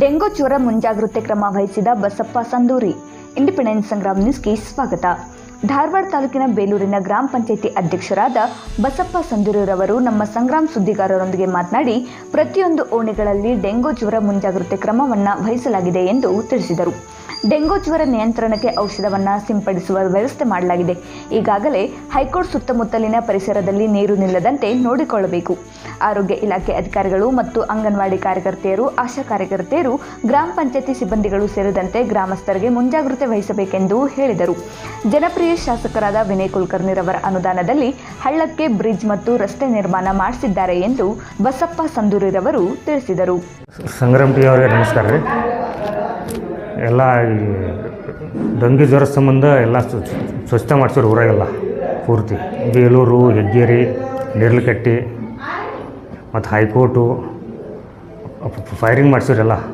Dengue ಜ್ವರ ಮುಂಜಾಗ್ರತೆ ಕ್ರಮ ವಹಿಸಿದ ಬಸಪ್ಪ ಸಂದೂರಿ. ಇಂಡಿಪೆಂಡೆನ್ಸ್ ಸಂಗ್ರಾಮ್ ನ್ಯೂಸ್ಗೆ ಸ್ವಾಗತ. ಧಾರವಾಡ ತಾಲೂಕಿನ ಬೇಲೂರಿನ ಗ್ರಾಮ ಪಂಚಾಯಿತಿ ಅಧ್ಯಕ್ಷರಾದ ಬಸಪ್ಪ ಸಂದೂರವರು ನಮ್ಮ ಸಂಗ್ರಾಮ್ ಸುದ್ದಿಗಾರರೊಂದಿಗೆ ಮಾತನಾಡಿ, ಪ್ರತಿಯೊಂದು ಓಣಿಗಳಲ್ಲಿ ಡೆಂಗೂ ಜ್ವರ ಮುಂಜಾಗ್ರತೆ ಕ್ರಮವನ್ನು ವಹಿಸಲಾಗಿದೆ ಎಂದು ತಿಳಿಸಿದರು. ಡೆಂಗೂ ಜ್ವರ ನಿಯಂತ್ರಣಕ್ಕೆ ಔಷಧವನ್ನು ಸಿಂಪಡಿಸುವ ವ್ಯವಸ್ಥೆ ಮಾಡಲಾಗಿದೆ. ಈಗಾಗಲೇ ಹೈಕೋರ್ಟ್ ಸುತ್ತಮುತ್ತಲಿನ ಪರಿಸರದಲ್ಲಿ ನೀರು ನಿಲ್ಲದಂತೆ ನೋಡಿಕೊಳ್ಳಬೇಕು. ಆರೋಗ್ಯ ಇಲಾಖೆ ಅಧಿಕಾರಿಗಳು ಮತ್ತು ಅಂಗನವಾಡಿ ಕಾರ್ಯಕರ್ತೆಯರು, ಆಶಾ ಕಾರ್ಯಕರ್ತೆಯರು, ಗ್ರಾಮ ಪಂಚಾಯತಿ ಸಿಬ್ಬಂದಿಗಳು ಸೇರಿದಂತೆ ಗ್ರಾಮಸ್ಥರಿಗೆ ಮುಂಜಾಗ್ರತೆ ವಹಿಸಬೇಕೆಂದು ಹೇಳಿದರು. ಜನಪ್ರಿಯ ಶಾಸಕರಾದ ವಿನಯ್ ಕುಲಕರ್ಣಿರವರ ಅನುದಾನದಲ್ಲಿ ಹಳ್ಳಕ್ಕೆ ಬ್ರಿಡ್ಜ್ ಮತ್ತು ರಸ್ತೆ ನಿರ್ಮಾಣ ಮಾಡಿಸಿದ್ದಾರೆ ಎಂದು ಬಸಪ್ಪ ಸಂದೂರಿರವರು ತಿಳಿಸಿದರು. ಸಂಗ್ರಾಮ್ ಟಿ ಅವರಿಗೆ ನಮಸ್ಕಾರ ರೀ. ಎಲ್ಲ ಈ ಡೆಂಗ್ಯೂ ಜ್ವರ ಸಂಬಂಧ ಎಲ್ಲ ಸ್ವ- ಸ್ವಚ್ಛತೆ ಮಾಡಿಸೋರು ಊರಾಗೆಲ್ಲ ಪೂರ್ತಿ. ಬೇಲೂರು, ಹೆಗ್ಗೇರಿ, ನೇರ್ಲಕಟ್ಟಿ ಮತ್ತು ಹೈಕೋರ್ಟು, ಫೈರಿಂಗ್ ಮಾಡಿಸೋರೆಲ್ಲ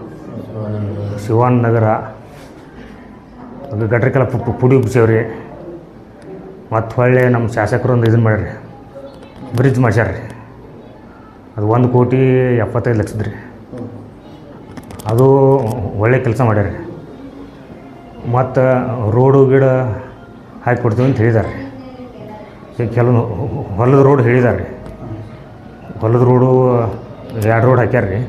ಶಿವಾನ್ ನಗರ ಗಟ್ರಕ್ಕೆಲ್ಲ ಪುಡಿ ಉಬ್ಸೇವ್ರಿ ಮತ್ತು ಹೊಳ್ಳೆ ನಮ್ಮ ಶಾಸಕರು ಒಂದು ಇದನ್ನು ಮಾಡ್ಯಾರ ಬ್ರಿಡ್ಜ್ ಮಾಡ್ಸ್ಯಾರ ರೀ ಅದು ಒಂದು ಕೋಟಿ ಎಪ್ಪತ್ತೈದು ಲಕ್ಷದ ರೀ. ಅದು ಒಳ್ಳೆ ಕೆಲಸ ಮಾಡ್ಯಾರ ಮತ್ತು ರೋಡು ಗಿಡ ಹಾಕಿ ಕೊಡ್ತೀವಿ ಅಂತ ಹೇಳಿದ್ದಾರೆ ರೀ ಕೆಲವು ಹೊಲದ ರೋಡ್ ಹೇಳಿದ್ದಾರೆ ಹೊಲದ ರೋಡು ಎರಡು ರೋಡ್ ಹಾಕ್ಯಾರ ರೀ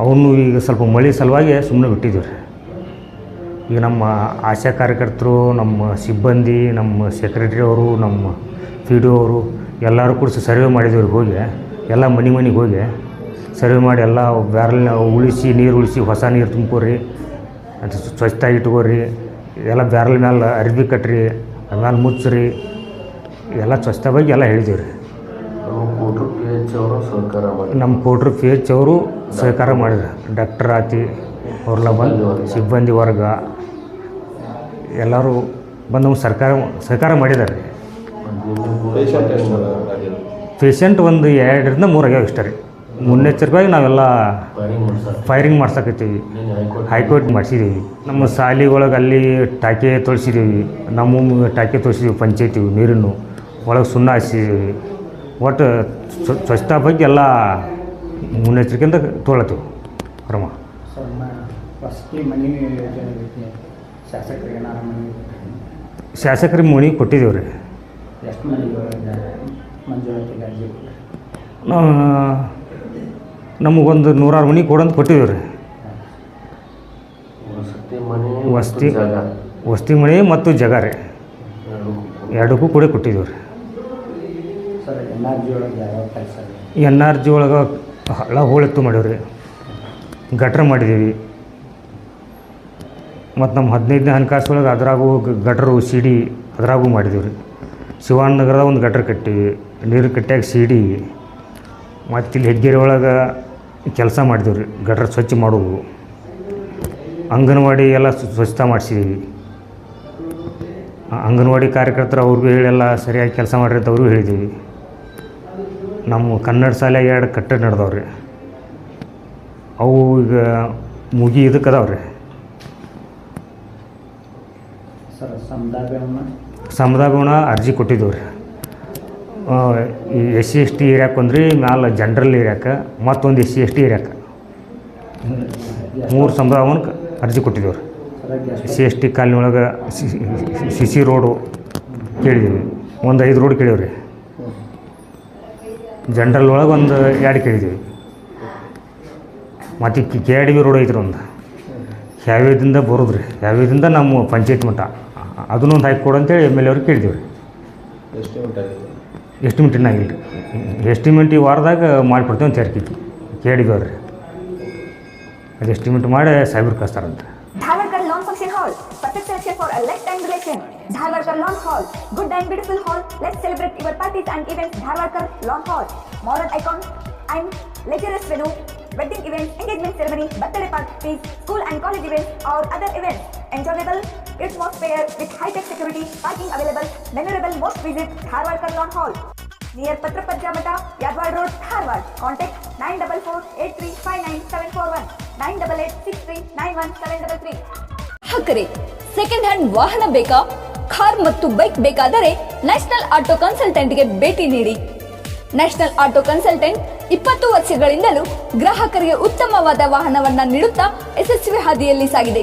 ಅವನು ಈಗ ಸ್ವಲ್ಪ ಮಳೆ ಸಲುವಾಗಿ ಸುಮ್ಮನೆ ಬಿಟ್ಟಿದ್ದೀವಿ ರೀ ಈಗ ನಮ್ಮ ಆಶಾ ಕಾರ್ಯಕರ್ತರು ನಮ್ಮ ಸಿಬ್ಬಂದಿ ನಮ್ಮ ಸೆಕ್ರೆಟ್ರಿ ಅವರು ನಮ್ಮ ಪಿ ಡಿ ಅವರು ಎಲ್ಲರೂ ಕೂಡ ಸರ್ವೆ ಮಾಡಿದ್ದೀವಿ ರೀ ಹೋಗಿ ಎಲ್ಲ ಮನೆ ಮನೆಗೆ ಹೋಗಿ ಸರ್ವೆ ಮಾಡಿ ಎಲ್ಲ ಬ್ಯಾರಲ್ನ ಉಳಿಸಿ ನೀರು ಉಳಿಸಿ ಹೊಸ ನೀರು ತುಂಬ್ಕೋರಿ ಅಂತ ಸ್ವಚ್ಛತಾಗಿ ಇಟ್ಕೋರಿ ಎಲ್ಲ ಬ್ಯಾರಲ್ ಮೇಲೆ ಅರ್ಬಿ ಕಟ್ಟ್ರಿ ಆಮೇಲೆ ಮುಚ್ಚ್ರಿ ಎಲ್ಲ ಸ್ವಚ್ಛತೆ ಬಗ್ಗೆ ಎಲ್ಲ ಹೇಳಿದ್ದೀವಿ ರೀ ನಮ್ಮ ಕೂಟ್ರು ಪಿ ಎಚ್ ಅವರು ಸಹಕಾರ ಮಾಡಿ ನಮ್ಮ ಕೋಟ್ರು ಪಿ ಎಚ್ ಅವರು ಸಹಕಾರ ಮಾಡಿದ್ರು. ಡಾಕ್ಟರ್ ಆತಿ ಅವ್ರೆಲ್ಲ ಬಂದು ಸಿಬ್ಬಂದಿ ವರ್ಗ, ಎಲ್ಲರೂ ಬಂದು ನಮ್ಗೆ ಸರ್ಕಾರ, ಸಹಕಾರ ಮಾಡಿದ್ದಾರೆ. ಪೇಷಂಟ್ ಒಂದು ಎರಡರಿಂದ ಮೂರು ಆಗ್ಯಾವ ಇಷ್ಟ ರೀ. ಮುನ್ನೆಚ್ಚರಿಕೆಯಾಗಿ ನಾವೆಲ್ಲ ಫೈರಿಂಗ್ ಮಾಡ್ಸಕತ್ತೀವಿ. ಹೈಕೋರ್ಟ್ ಮಾಡಿಸಿದ್ದೀವಿ ನಮ್ಮ ಶಾಲೆ ಒಳಗೆ ಅಲ್ಲಿ ಟಾಕಿ ತೋರಿಸಿದ್ದೀವಿ ನಮ್ಮ ಟಾಕಿ ತೋರಿಸಿದ್ದೀವಿ ಪಂಚಾಯತಿ ನೀರನ್ನು. ಒಳಗೆ ಸುಣ್ಣ ಹಾಸಿದ್ದೀವಿ ಒಟ್ಟು ಸ್ವ- ಸ್ವಚ್ಛತಾ ಬಗ್ಗೆ ಎಲ್ಲ ಮುನ್ನೆಚ್ಚರಿಕೆಯಿಂದ ತೊಗೊಳತ್ತೀವಿ ಕ್ರಮ ವಸತಿ ಮನೆ ಯೋಜನೆ ಐತಿ ಶಾಸಕರಿಗೆ ಏನಾರ ಮನೆ ಶಾಸಕರಿಗೆ ಮನೆ ಕೊಟ್ಟಿದ್ದೀವಿ ರೀ ಎಷ್ಟು ಮನೆಗಳು ಮಂಜೂರಾತಿಗೆ ಅರ್ಜಿ ಕೊಟ್ಟರೆ ನಾವು ನಮಗೊಂದು ನೂರಾರು ಮನೆ ಕೊಡಂತ ಕೊಟ್ಟಿದ್ದೀವಿ ರೀ ವಸತಿ ವಸತಿ ಮನೆ ಮತ್ತು ಜಗ ರೀ. ಎರಡಕ್ಕೂ ಕೂಡ ಕೊಟ್ಟಿದ್ದೀವಿ ರೀ ಸರ್ ಎನ್ ಆರ್ ಜಿ ಒಳಗೆ ಯಾವ ಕೆಲಸ ಎನ್ ಆರ್ ಜಿ ಒಳಗೆ ಹಳ್ಳ ಹೋಳೆತ್ತು ಮಾಡೀವಿ ಗಟ್ರ ಮಾಡಿದ್ದೀವಿ. ಮತ್ತು ನಮ್ಮ ಹದಿನೈದನೇ ಹಣಕಾಸು ಒಳಗೆ ಅದ್ರಾಗೂ ಗಟರು ಗಟ್ರು ಸಿ ಡಿ ಅದ್ರಾಗೂ ಮಾಡಿದ್ದೀವಿ ರೀ ಶಿವಾನಗರದ ಒಂದು ಗಟ್ರ ಕಟ್ಟಿವಿ, ನೀರು ಕಟ್ಟ್ಯಾಗ ಸಿ ಡಿ ಮತ್ತು ಇಲ್ಲಿ ಹೆಗ್ಗೇರಿ ಒಳಗೆ ಕೆಲಸ ಮಾಡಿದೀವಿ ರೀ ಗಟ್ರ ಸ್ವಚ್ಛ ಮಾಡೋದು ಅಂಗನವಾಡಿ ಎಲ್ಲ ಸ್ವ- ಸ್ವಚ್ಛತಾ ಮಾಡಿಸಿದ್ದೀವಿ ಅಂಗನವಾಡಿ ಕಾರ್ಯಕರ್ತರು ಅವ್ರಿಗೂ ಹೇಳೆಲ್ಲ ಸರಿಯಾಗಿ ಕೆಲಸ ಮಾಡಿರಿ ಅಂತ ಅವ್ರಿಗೂ ಹೇಳಿದ್ದೀವಿ ನಮ್ಮ ಕನ್ನಡ ಶಾಲೆಗೆ ಎರಡು ಕಟ್ಟಡ ನಡೆದವ್ರಿ. ಅವು ಈಗ ಮುಗಿ ಇದಕ್ಕೆ ಅದಾವ್ರಿ. ಸಮುದಾಯಗೌಣ ಅರ್ಜಿ ಕೊಟ್ಟಿದ್ದೇವೆ ರೀ ಎಸ್ ಸಿ ಎಸ್ ಟಿ ಏರಿಯಾಕ್ಕೆ ಒಂದ್ರಿ ಮ್ಯಾಲೆ ಜನ್ರಲ್ ಏರಿಯಾಕ್ಕೆ ಮತ್ತೊಂದು ಎಸ್ ಸಿ ಎಸ್ ಟಿ ಏರಿಯಾಕ್ಕೆ ಮೂರು ಸಮುದಾಯವನ್ನು ಅರ್ಜಿ ಕೊಟ್ಟಿದ್ದೇವೆ ರೀ S C S T colony ಒಳಗೆ ಸಿ ಸಿ ರೋಡು ಕೇಳಿದ್ದೀವಿ ಒಂದು ಐದು ರೋಡ್ ಕೇಳೀವಿ ರೀ ಜನ್ರಲ್ ಒಳಗೆ ಒಂದು ಎರಡು ಕೇಳಿದ್ದೀವಿ ಮತ್ತು K R D B road ಐತ್ರಿ ಒಂದು. ಯಾವ್ಯಾವ್ದಿಂದ ಬರೋದು ರೀ ಹ್ಯಾವೇದಿಂದ ನಮ್ಮ ಪಂಚಾಯತ್ ಮಟ್ಟ. ಅದನ್ನೊಂದು ಒಂದು ಹಾಕಿ ಕೊಡು ಅಂತೇಳಿ ಎಂ ಎಲ್ ಎವ್ರಿಗೆ ಅವ್ರಿಗೆ ಕೇಳಿದ್ದೀವಿ ರೀ ಎಸ್ಟಿಮೇಟ್ ಆಗಿಲ್ಲ ರೀ ಎಸ್ಟಿಮೇಟ್ ಈ ವಾರದಾಗ ಮಾಡಿಕೊಡ್ತೀವಿ ಅಂತ ಹೇಳ್ತಿದ್ವಿ ಕೇಳಿದ್ವಿ ರೀ ಅದು ಎಸ್ಟಿಮೇಟ್ ಮಾಡಿ ಸೈಬರ್ ಕಳಿಸ್ತಾರಂತೆ Dharwarkar Lawn Function Hall, perfect selection for a lifetime relation. Dharwarkar Lawn Hall, good and beautiful hall. Let's celebrate your parties and events. Dharwarkar Lawn Hall, modern icon and luxurious venue. Wedding events, engagement ceremony, birthday parties, school and college events, or other events. Enjoyable atmosphere with high-tech security, parking available. Memorable most visit Harvard Carlon Hall. Near Patrapajja Mata, Yadwad Road, Harvard. Contact 944-8359-741, 988-6391-733. ಹಕ್ಕರೆ second hand ವಾಹನ ಬೇಕಾ car ಮತ್ತು bike ಬೇಕಾದರೆ national auto ಕನ್ಸಲ್ಟೆಂಟ್ಗೆ ಭೇಟಿ ನೀಡಿ national auto consultant ಇಪ್ಪತ್ತು ವರ್ಷಗಳಿಂದಲೂ ಗ್ರಾಹಕರಿಗೆ ಉತ್ತಮವಾದ ವಾಹನವನ್ನ ನೀಡುತ್ತಾ ಯಶಸ್ವಿ ಹಾದಿಯಲ್ಲಿ ಸಾಗಿದೆ